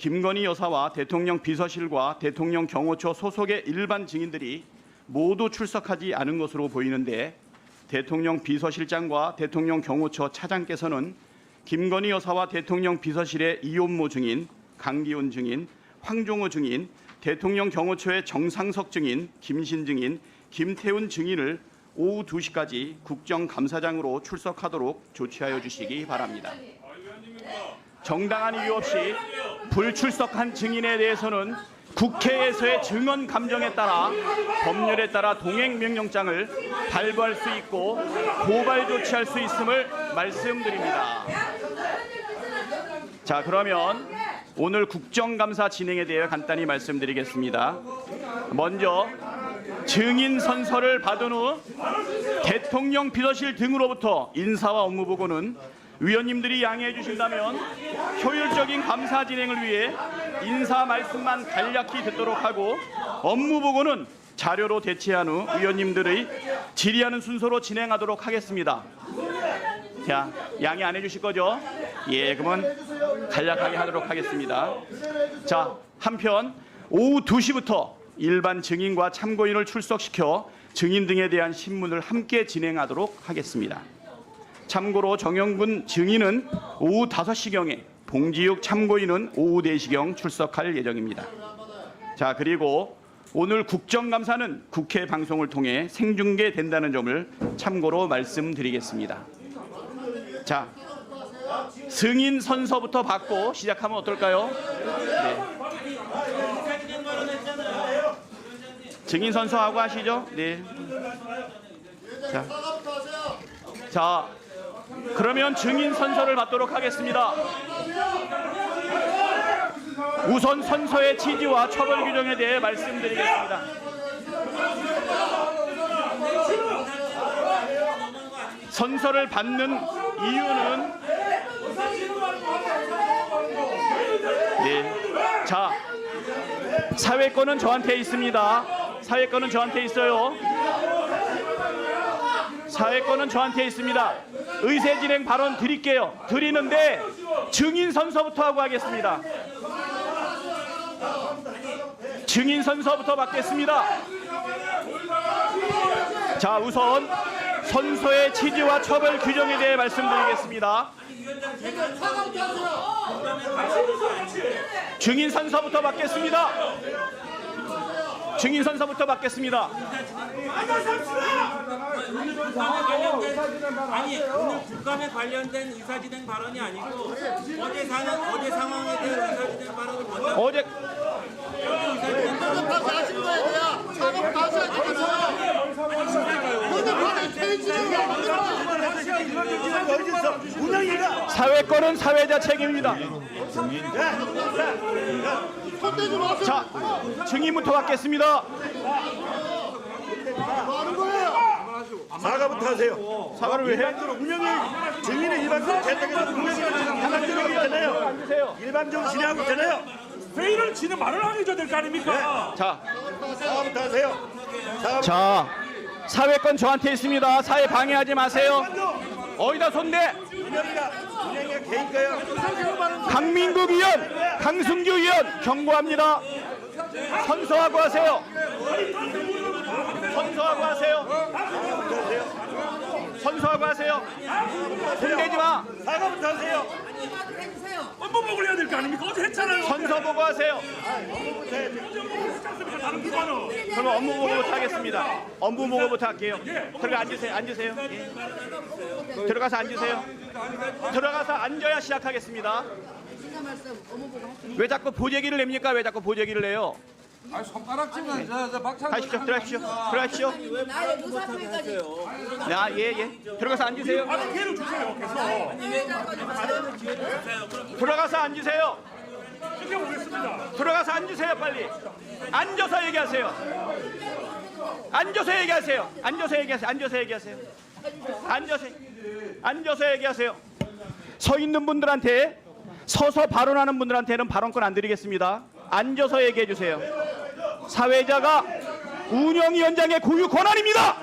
김건희 여사와 대통령 비서실과 대통령 경호처 소속의 일반 증인들이 모두 출석하지 않은 것으로 보이는데 대통령 비서실장과 대통령 경호처 차장께서는 김건희 여사와 대통령 비서실의 이혼모 증인, 강기훈 증인, 황종호 증인, 대통령 경호처의 정상석 증인, 김신 증인, 김태훈 증인을 오후 2시까지 국정감사장으로 출석하도록 조치하여 주시기 바랍니다. 정당한 이유 없이 불출석한 증인에 대해서는 국회에서의 증언 감정에 따라 법률에 따라 동행 명령장을 발부할 수 있고 고발 조치할 수 있음을 말씀드립니다. 자, 그러면 오늘 국정감사 진행에 대해 간단히 말씀드리겠습니다. 먼저 증인 선서를 받은 후 대통령 비서실 등으로부터 인사와 업무 보고는 위원님들이 양해해 주신다면 효율적인 감사 진행을 위해 인사 말씀만 간략히 듣도록 하고 업무 보고는 자료로 대체한 후 위원님들의 질의하는 순서로 진행하도록 하겠습니다. 자, 양해 안 해주실 거죠? 예, 그러면 간략하게 하도록 하겠습니다. 자, 한편 오후 2시부터 일반 증인과 참고인을 출석시켜 증인 등에 대한 신문을 함께 진행하도록 하겠습니다. 참고로 정영근 증인은 오후 5시경에 봉지욱 참고인은 오후 4시경 출석할 예정입니다. 자, 그리고 오늘 국정감사는 국회 방송을 통해 생중계된다는 점을 참고로 말씀드리겠습니다. 자, 승인 선서부터 받고 시작하면 어떨까요? 네. 증인 선서하고 하시죠? 네. 자, 자, 그러면 증인 선서를 받도록 하겠습니다. 우선 선서의 취지와 처벌 규정에 대해 말씀드리겠습니다. 선서를 받는 이유는 예. 자, 사회권은 저한테 있습니다. 사회권은 저한테 있어요. 사회권은 저한테 있습니다. 의세 진행 발언 드릴게요. 드리는데 증인 선서부터 하고 하겠습니다. 증인 선서부터 받겠습니다. 자, 우선 선서의 취지와 처벌 규정에 대해 말씀드리겠습니다. 증인 선서부터 받겠습니다. 증인 선서부터 받겠습니다. 아니 오늘 국감에 관련된 의사진행 발언이 아니고 어제 사는 어제 상황에 대한 의사진행 발언을 먼저 어제 다시 하시는 거예요, 그냥. 작업 다시 하시잖아요. 근데 왜 페이지를 사회권은 사회자 책임입니다. 자, 증인부터 받겠습니다. 뭐 하는 거예요? 사과부터 하세요. 사과를 왜 해? 일반적으로 운영이 증인의 일반적으로 운영이 하나 들어가고 있잖아요. 일반적으로 진행하고 있잖아요. 회의를 지는 말을 하게 줘야 될 거 아닙니까? 자, 사과부터 하세요. 사과 자, 사회권 저한테 있습니다. 사회 방해하지 마세요. 어디다 손대? 운영이가 운영이가 개인가요? 강민국 의원, 강승규 의원 경고합니다. 선서하고 하세요. 선서하고 하세요. 선서하고 하세요. 손대지 마. 사과부터 하세요. 업무복을 해야 될 거 아닙니까? 어제 했잖아요. 선서 보고 하세요. 다른 그럼 업무 보고부터 하겠습니다. 업무 보고부터 할게요. 들어가 앉으세요. 앉으세요. 예. 들어가서 앉으세요. 들어가서 앉아야 시작하겠습니다. 왜 자꾸 보재기를 냅니까? 왜 자꾸 보재기를 내요? 아 손가락 찌면 저저 박찬 가십시오. 들어가십시오. 나의 의사표까지 야, 예, 예. 들어가서 앉으세요. 기회를 주세요. 계속 들어가서 앉으세요. 지켜보겠습니다. 들어가서 앉으세요, 빨리. 앉아서 얘기하세요. 앉아서 얘기하세요. 앉아서 얘기하세요. 앉아서 얘기하세요. 앉아서 앉아서 얘기하세요. 서 있는 분들한테 서서 발언하는 분들한테는 발언권 안 드리겠습니다. 앉아서 얘기해 주세요. 사회자가 운영위원장의 고유 권한입니다.